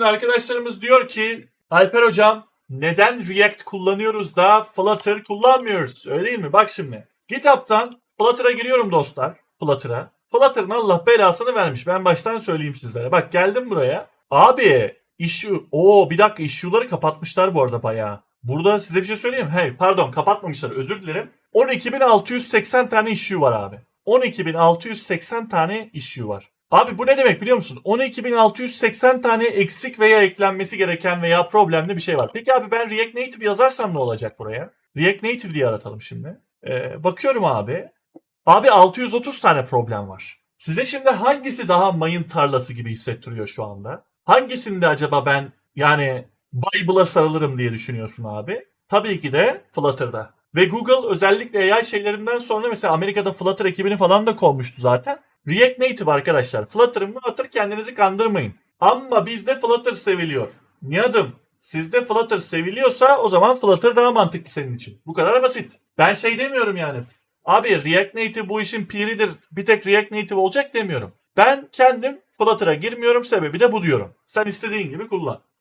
Arkadaşlarımız diyor ki Alper hocam neden React kullanıyoruz da Flutter kullanmıyoruz? Öyle değil mi? Bak şimdi. GitHub'tan Flutter'a giriyorum dostlar. Flutter'a. Flutter'ın Allah belasını vermiş. Ben baştan söyleyeyim sizlere. Bak geldim buraya. Abi issue. Oo bir dakika issue'ları kapatmışlar bu arada bayağı. Burada size bir şey söyleyeyim? Hey pardon kapatmamışlar özür dilerim. 12.680 tane issue var abi. 12.680 tane issue var. Abi bu ne demek biliyor musun? 12.680 tane eksik veya eklenmesi gereken veya problemli bir şey var. Peki abi ben React Native yazarsam ne olacak buraya? React Native diye aratalım şimdi. Ee, bakıyorum abi. Abi 630 tane problem var. Size şimdi hangisi daha mayın tarlası gibi hissettiriyor şu anda? Hangisinde acaba ben yani Bible'a sarılırım diye düşünüyorsun abi? Tabii ki de Flutter'da. Ve Google özellikle AI şeylerinden sonra mesela Amerika'da Flutter ekibini falan da kovmuştu zaten. React Native arkadaşlar. Flutter'ın Flutter kendinizi kandırmayın. Ama bizde Flutter seviliyor. Niyadım sizde Flutter seviliyorsa o zaman Flutter daha mantıklı senin için. Bu kadar basit. Ben şey demiyorum yani. Abi React Native bu işin piridir. Bir tek React Native olacak demiyorum. Ben kendim Flutter'a girmiyorum sebebi de bu diyorum. Sen istediğin gibi kullan.